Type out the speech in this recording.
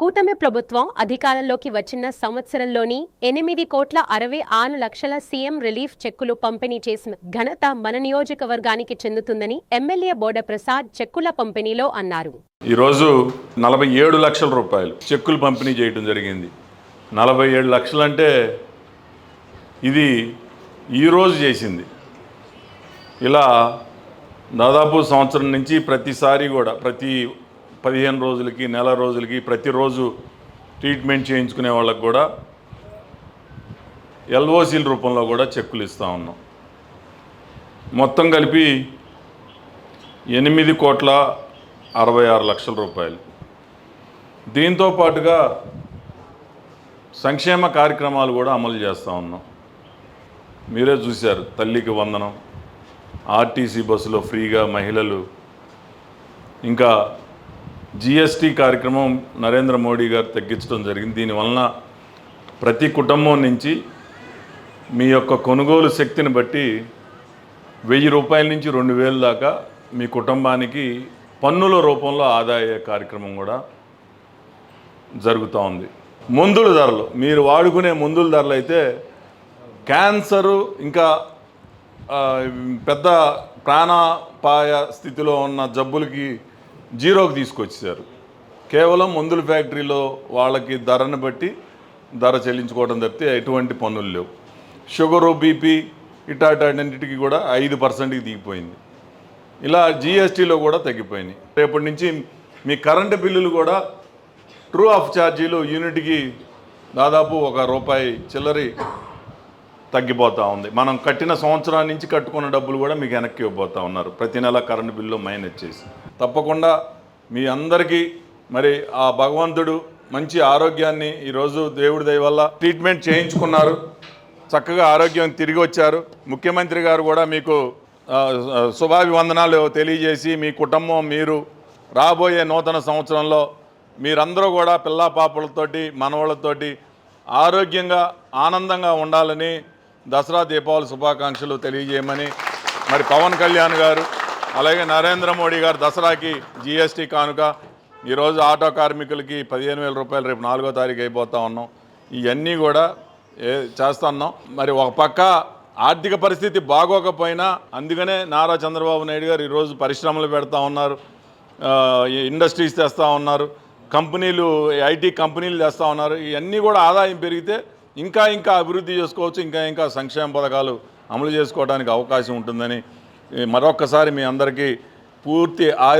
కూటమి ప్రభుత్వం అధికారంలోకి వచ్చిన సంవత్సరంలోని ఎనిమిది కోట్ల అరవై ఆరు లక్షల సీఎం రిలీఫ్ చెక్కులు పంపిణీ చేసిన ఘనత మన నియోజకవర్గానికి చెందుతుందని ఎమ్మెల్యే బోడ ప్రసాద్ చెక్కుల పంపిణీలో అన్నారు. ఈరోజు నలభై ఏడు లక్షల రూపాయలు చెక్కులు పంపిణీ చేయడం జరిగింది. నలభై ఏడు లక్షలు అంటే ఇది ఈరోజు చేసింది. ఇలా దాదాపు సంవత్సరం నుంచి ప్రతిసారి కూడా ప్రతి పదిహేను రోజులకి నెల రోజులకి ప్రతిరోజు ట్రీట్మెంట్ చేయించుకునే వాళ్ళకు కూడా ఎల్ఓసీల రూపంలో కూడా చెక్కులు ఇస్తూ ఉన్నాం. మొత్తం కలిపి ఎనిమిది కోట్ల అరవై ఆరు లక్షల రూపాయలు. దీంతో పాటుగా సంక్షేమ కార్యక్రమాలు కూడా అమలు చేస్తూ ఉన్నాం. మీరే చూశారు తల్లికి వందనం ఆర్టీసీ బస్సులో ఫ్రీగా మహిళలు ఇంకా జిఎస్టీ కార్యక్రమం నరేంద్ర మోడీ గారు తగ్గించడం జరిగింది. దీనివలన ప్రతి కుటుంబం నుంచి మీ యొక్క కొనుగోలు శక్తిని బట్టి వెయ్యి రూపాయల నుంచి రెండు వేల దాకా మీ కుటుంబానికి పన్నుల రూపంలో ఆదాయ కార్యక్రమం కూడా జరుగుతూ ఉంది. మందుల ధరలు మీరు వాడుకునే మందుల ధరలు అయితే క్యాన్సరు ఇంకా పెద్ద ప్రాణాపాయ స్థితిలో ఉన్న జబ్బులకి జీరోకి తీసుకొచ్చేసారు కేవలం మందుల ఫ్యాక్టరీలో వాళ్ళకి ధరను బట్టి ధర చెల్లించుకోవడం తప్పితే ఎటువంటి పన్నులు లేవు. షుగరు బీపీ ఇటాటన్నిటికీ కూడా ఐదు పర్సెంట్కి దిగిపోయింది. ఇలా జిఎస్టీలో కూడా తగ్గిపోయినాయి రేపటి నుంచి మీ కరెంటు బిల్లులు కూడా ట్రూ ఆఫ్ ఛార్జీలు యూనిట్కి దాదాపు ఒక రూపాయి చిల్లరి తగ్గిపోతూ ఉంది. మనం కట్టిన సంవత్సరం నుంచి కట్టుకున్న డబ్బులు కూడా మీకు వెనక్కి ఇవ్వబోతూ ఉన్నారు. ప్రతి నెల కరెంటు బిల్లు మైనస్ చేసి తప్పకుండా మీ అందరికీ మరి ఆ భగవంతుడు మంచి ఆరోగ్యాన్ని ఈరోజు దేవుడి దయ వల్ల ట్రీట్మెంట్ చేయించుకున్నారు. చక్కగా ఆరోగ్యం తిరిగి వచ్చారు. ముఖ్యమంత్రి గారు కూడా మీకు శుభాభివందనాలు తెలియజేసి మీ కుటుంబం మీరు రాబోయే నూతన సంవత్సరంలో మీరందరూ కూడా పిల్లా పాపలతోటి మనవాళ్ళతోటి ఆరోగ్యంగా ఆనందంగా ఉండాలని దసరా దీపావళి శుభాకాంక్షలు తెలియజేయమని మరి పవన్ కళ్యాణ్ గారు అలాగే నరేంద్ర మోడీ గారు దసరాకి జిఎస్టీ కానుక ఈరోజు ఆటో కార్మికులకి పదిహేను వేల రూపాయలు రేపు నాలుగో తారీఖు అయిపోతా ఉన్నాం. ఇవన్నీ కూడా ఏ చేస్తున్నాం. మరి ఒక పక్క ఆర్థిక పరిస్థితి బాగోకపోయినా అందుకనే నారా చంద్రబాబు నాయుడు గారు ఈరోజు పరిశ్రమలు పెడతా ఉన్నారు ఈ ఇండస్ట్రీస్ తెస్తూ ఉన్నారు కంపెనీలు ఐటీ కంపెనీలు తెస్తూ ఉన్నారు. ఇవన్నీ కూడా ఆదాయం పెరిగితే ఇంకా ఇంకా అభివృద్ధి చేసుకోవచ్చు ఇంకా ఇంకా సంక్షేమ పథకాలు అమలు చేసుకోవడానికి అవకాశం ఉంటుందని. మరొక్కసారి మీ అందరికీ పూర్తి ఆయుర